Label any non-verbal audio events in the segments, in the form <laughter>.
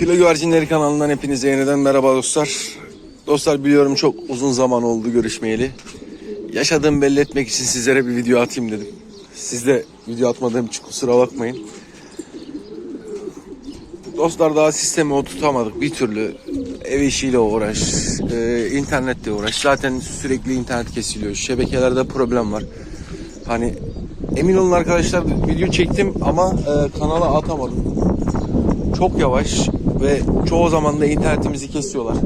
Filo Güvercinleri kanalından hepinize yeniden merhaba dostlar. Dostlar biliyorum çok uzun zaman oldu görüşmeyeli. Yaşadığım belli etmek için sizlere bir video atayım dedim. Siz de video atmadığım için kusura bakmayın. Dostlar daha sistemi oturtamadık bir türlü. Ev işiyle uğraş, e, internetle uğraş. Zaten sürekli internet kesiliyor. Şebekelerde problem var. Hani emin olun arkadaşlar video çektim ama e, kanala atamadım çok yavaş ve çoğu zaman da internetimizi kesiyorlar.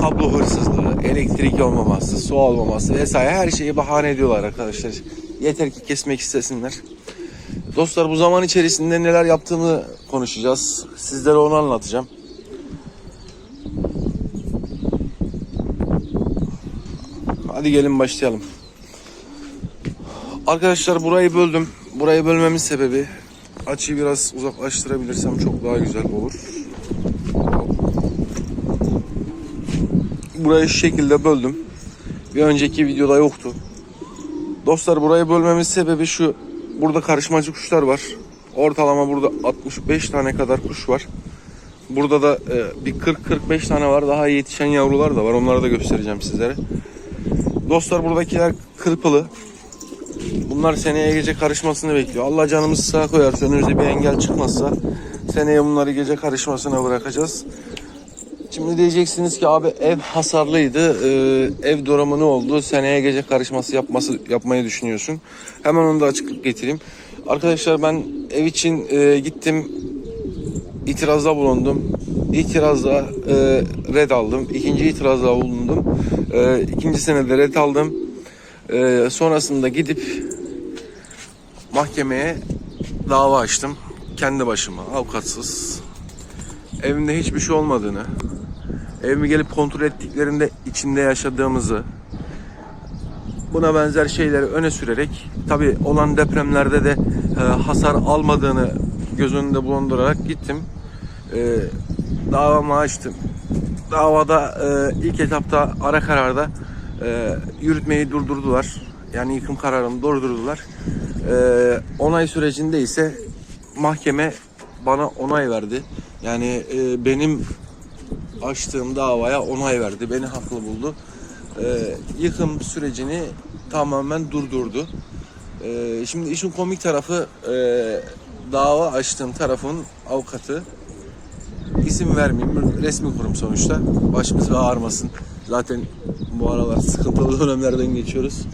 Kablo hırsızlığı, elektrik olmaması, su olmaması vesaire her şeyi bahane ediyorlar arkadaşlar. Yeter ki kesmek istesinler. Dostlar bu zaman içerisinde neler yaptığımı konuşacağız. Sizlere onu anlatacağım. Hadi gelin başlayalım. Arkadaşlar burayı böldüm. Burayı bölmemin sebebi açıyı biraz uzaklaştırabilirsem çok daha güzel olur. Burayı şu şekilde böldüm. Bir önceki videoda yoktu. Dostlar burayı bölmemin sebebi şu. Burada karışmacı kuşlar var. Ortalama burada 65 tane kadar kuş var. Burada da e, bir 40-45 tane var. Daha yetişen yavrular da var. Onları da göstereceğim sizlere. Dostlar buradakiler kırpılı. Bunlar seneye gece karışmasını bekliyor. Allah canımız sağ koyarsa önümüze bir engel çıkmazsa seneye bunları gece karışmasına bırakacağız. Şimdi diyeceksiniz ki abi ev hasarlıydı. Ee, ev durumu ne oldu? Seneye gece karışması yapması yapmayı düşünüyorsun. Hemen onu da açıklık getireyim. Arkadaşlar ben ev için e, gittim. itirazda bulundum. İtirazda e, red aldım. İkinci itirazda bulundum. E, ikinci senede red aldım. E, sonrasında gidip mahkemeye dava açtım. Kendi başıma avukatsız. Evimde hiçbir şey olmadığını, evimi gelip kontrol ettiklerinde içinde yaşadığımızı, buna benzer şeyleri öne sürerek tabi olan depremlerde de e, hasar almadığını göz önünde bulundurarak gittim. E, davamı açtım. Davada e, ilk etapta ara kararda e, yürütmeyi durdurdular. Yani yıkım kararını durdurdular. E, onay sürecinde ise mahkeme bana onay verdi. Yani e, benim açtığım davaya onay verdi. Beni haklı buldu. E, yıkım sürecini tamamen durdurdu. E, şimdi işin komik tarafı e, dava açtığım tarafın avukatı isim vermeyeyim. Resmi kurum sonuçta. Başımız ağrımasın. Zaten bu aralar sıkıntılı dönemlerden geçiyoruz.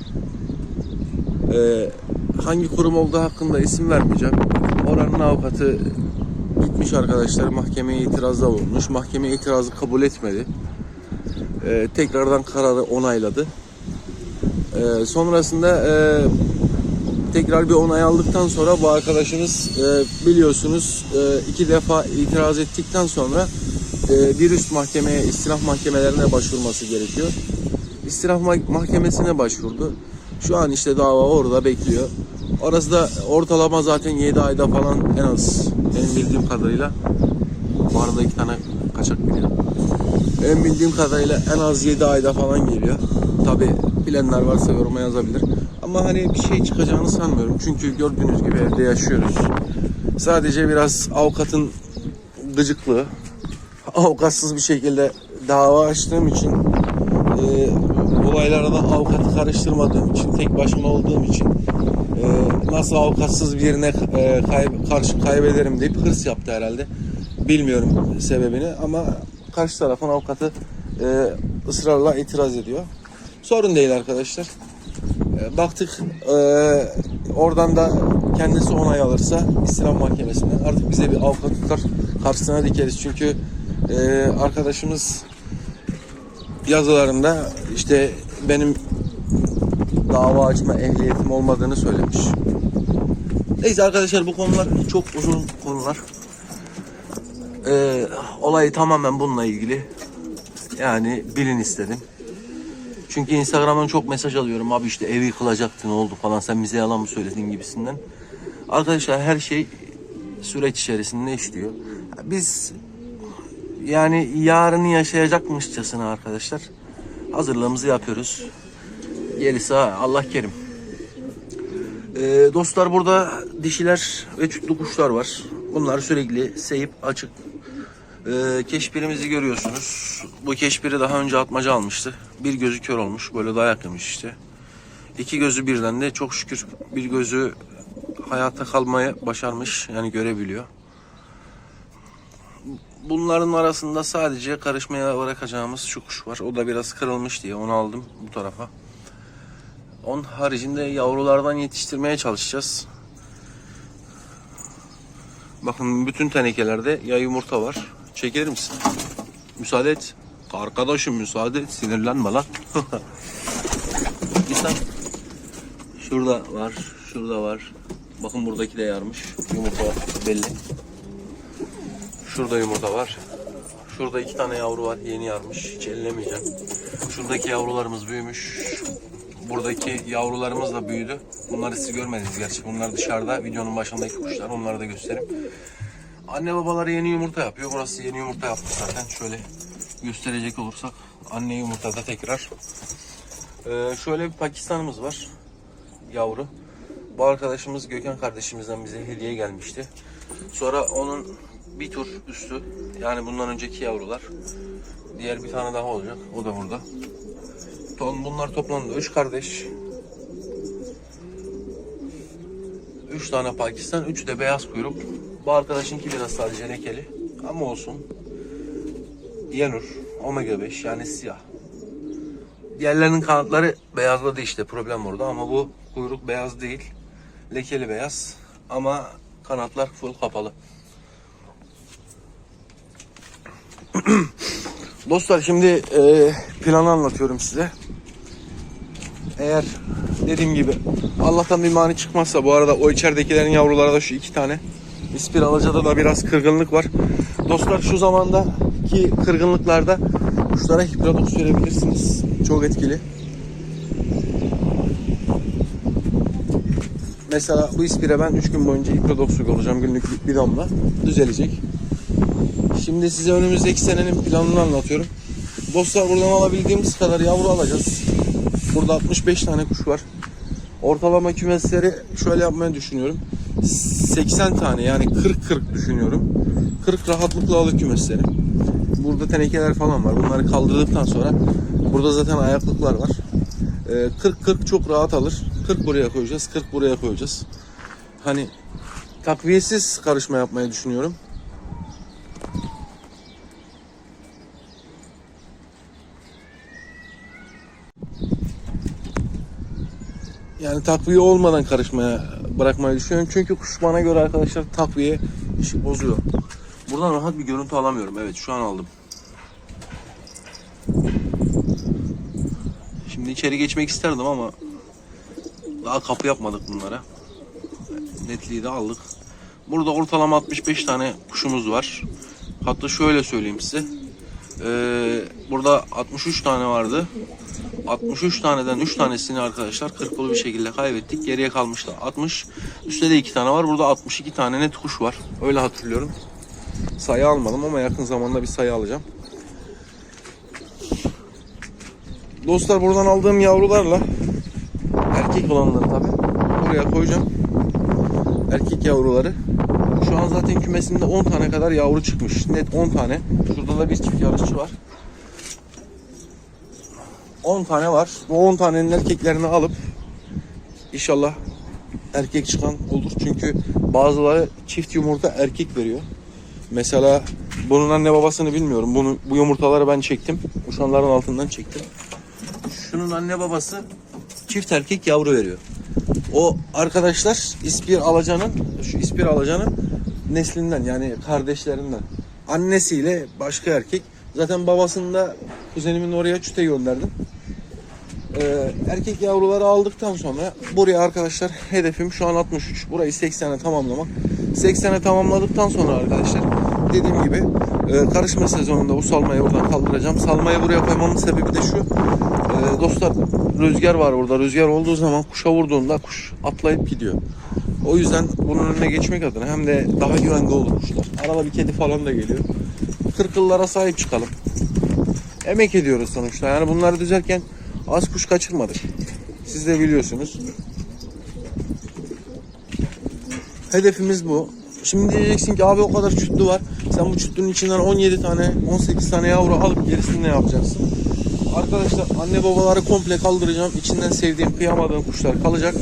Ee, hangi kurum olduğu hakkında isim vermeyeceğim. Oranın avukatı gitmiş arkadaşlar mahkemeye itirazda bulunmuş. Mahkeme itirazı kabul etmedi. Ee, tekrardan kararı onayladı. Ee, sonrasında e, tekrar bir onay aldıktan sonra bu arkadaşımız e, biliyorsunuz e, iki defa itiraz ettikten sonra e, bir üst mahkemeye, istinaf mahkemelerine başvurması gerekiyor. İstinaf mah- mahkemesine başvurdu. Şu an işte dava orada bekliyor. Orası da ortalama zaten 7 ayda falan en az benim bildiğim kadarıyla. Bu arada iki tane kaçak geliyor. Benim bildiğim kadarıyla en az 7 ayda falan geliyor. Tabi bilenler varsa yoruma yazabilir. Ama hani bir şey çıkacağını sanmıyorum. Çünkü gördüğünüz gibi evde yaşıyoruz. Sadece biraz avukatın gıcıklığı. Avukatsız bir şekilde dava açtığım için e, olaylara da avukatı karıştırmadığım için, tek başıma olduğum için e, nasıl avukatsız birine e, kay- karşı kaybederim deyip hırs yaptı herhalde. Bilmiyorum sebebini ama karşı tarafın avukatı e, ısrarla itiraz ediyor. Sorun değil arkadaşlar. E, baktık e, oradan da kendisi onay alırsa İslam Mahkemesi'nden artık bize bir avukat tutar karşısına dikeriz. Çünkü e, arkadaşımız yazılarında işte benim dava açma ehliyetim olmadığını söylemiş. Neyse arkadaşlar bu konular çok uzun konular. Ee, olayı tamamen bununla ilgili. Yani bilin istedim. Çünkü Instagram'dan çok mesaj alıyorum. Abi işte ev yıkılacaktı ne oldu falan sen bize yalan mı söyledin gibisinden. Arkadaşlar her şey süreç içerisinde işliyor. Biz yani yarını yaşayacakmışçasına arkadaşlar hazırlığımızı yapıyoruz. Gerisi Allah kerim. Ee, dostlar burada dişiler ve çütlü kuşlar var. Bunlar sürekli seyip açık Ee, keşbirimizi görüyorsunuz. Bu keşbiri daha önce atmaca almıştı. Bir gözü kör olmuş. Böyle dayak yemiş işte. İki gözü birden de çok şükür bir gözü hayatta kalmayı başarmış. Yani görebiliyor. Bunların arasında sadece karışmaya bırakacağımız şu kuş var. O da biraz kırılmış diye onu aldım bu tarafa. Onun haricinde yavrulardan yetiştirmeye çalışacağız. Bakın bütün tenekelerde ya yumurta var. Çekilir misin? Müsaade et. Arkadaşım müsaade et. Sinirlenme lan. <laughs> İnsan. Şurada var. Şurada var. Bakın buradaki de yarmış. Yumurta belli. Şurada yumurta var. Şurada iki tane yavru var. Yeni yarmış. Hiç ellemeyeceğim. Şuradaki yavrularımız büyümüş. Buradaki yavrularımız da büyüdü. Bunları siz görmediniz gerçi. Bunlar dışarıda. Videonun başındaki kuşlar. Onları da göstereyim. Anne babaları yeni yumurta yapıyor. Burası yeni yumurta yaptı zaten. Şöyle gösterecek olursak. Anne yumurtada tekrar. Ee, şöyle bir Pakistan'ımız var. Yavru. Bu arkadaşımız Gökhan kardeşimizden bize hediye gelmişti. Sonra onun bir tur üstü yani bundan önceki yavrular. Diğer bir tane daha olacak. O da burada. Ton bunlar toplamda üç kardeş. Üç tane Pakistan, üç de beyaz kuyruk. Bu arkadaşınki biraz sadece lekeli. Ama olsun. Yenur, omega 5 yani siyah. Diğerlerinin kanatları beyazladı işte problem orada ama bu kuyruk beyaz değil. Lekeli beyaz ama kanatlar full kapalı. <clears throat> Dostlar şimdi e, planı anlatıyorum size. Eğer dediğim gibi Allah'tan bir mani çıkmazsa bu arada o içeridekilerin yavruları da şu iki tane. İspir alacada da biraz kırgınlık var. Dostlar şu zamandaki kırgınlıklarda kuşlara hiprodoks verebilirsiniz. Çok etkili. Mesela bu ispire ben 3 gün boyunca hiprodoks olacağım günlük bir damla. Düzelecek. Şimdi size önümüzdeki senenin planını anlatıyorum. Dostlar buradan alabildiğimiz kadar yavru alacağız. Burada 65 tane kuş var. Ortalama kümesleri şöyle yapmayı düşünüyorum. 80 tane yani 40-40 düşünüyorum. 40 rahatlıkla alır kümesleri. Burada tenekeler falan var. Bunları kaldırdıktan sonra burada zaten ayaklıklar var. Ee, 40-40 çok rahat alır. 40 buraya koyacağız, 40 buraya koyacağız. Hani takviyesiz karışma yapmayı düşünüyorum. Yani takviye olmadan karışmaya bırakmayı düşünüyorum. Çünkü kuş bana göre arkadaşlar takviye işi bozuyor. Buradan rahat bir görüntü alamıyorum. Evet şu an aldım. Şimdi içeri geçmek isterdim ama daha kapı yapmadık bunlara. Netliği de aldık. Burada ortalama 65 tane kuşumuz var. Hatta şöyle söyleyeyim size. Ee, burada 63 tane vardı. 63 taneden 3 tanesini arkadaşlar kırpılı bir şekilde kaybettik. Geriye kalmıştı 60. Üstte de 2 tane var. Burada 62 tane net kuş var. Öyle hatırlıyorum. Sayı almadım ama yakın zamanda bir sayı alacağım. Dostlar buradan aldığım yavrularla erkek olanları tabi buraya koyacağım. Erkek yavruları. Şu an zaten kümesimde 10 tane kadar yavru çıkmış. Net 10 tane. Şurada da bir çift yarışçı var. 10 tane var. Bu 10 tanenin erkeklerini alıp inşallah erkek çıkan olur. Çünkü bazıları çift yumurta erkek veriyor. Mesela bunun anne babasını bilmiyorum. Bunu bu yumurtaları ben çektim. Uçanların altından çektim. Şunun anne babası çift erkek yavru veriyor. O arkadaşlar ispir alacanın şu ispir alacanın neslinden yani kardeşlerinden. Annesiyle başka erkek. Zaten babasını da kuzenimin oraya çüte gönderdim. Ee, erkek yavruları aldıktan sonra buraya arkadaşlar hedefim şu an 63. Burayı 80'e tamamlamak. 80'e tamamladıktan sonra arkadaşlar dediğim gibi e, karışma sezonunda bu salmayı oradan kaldıracağım. Salmayı buraya koymamın sebebi de şu. E, dostlar rüzgar var burada. Rüzgar olduğu zaman kuşa vurduğunda kuş atlayıp gidiyor. O yüzden bunun önüne geçmek adına hem de daha güvende olur kuşlar. Arada bir kedi falan da geliyor. Kırkıllara sahip çıkalım. Emek ediyoruz sonuçta. Yani bunları düzerken az kuş kaçırmadık. Siz de biliyorsunuz. Hedefimiz bu. Şimdi diyeceksin ki abi o kadar çütlü var. Sen bu çütlünün içinden 17 tane 18 tane yavru alıp gerisini ne yapacaksın? Arkadaşlar anne babaları komple kaldıracağım. İçinden sevdiğim kıyamadığım kuşlar kalacak.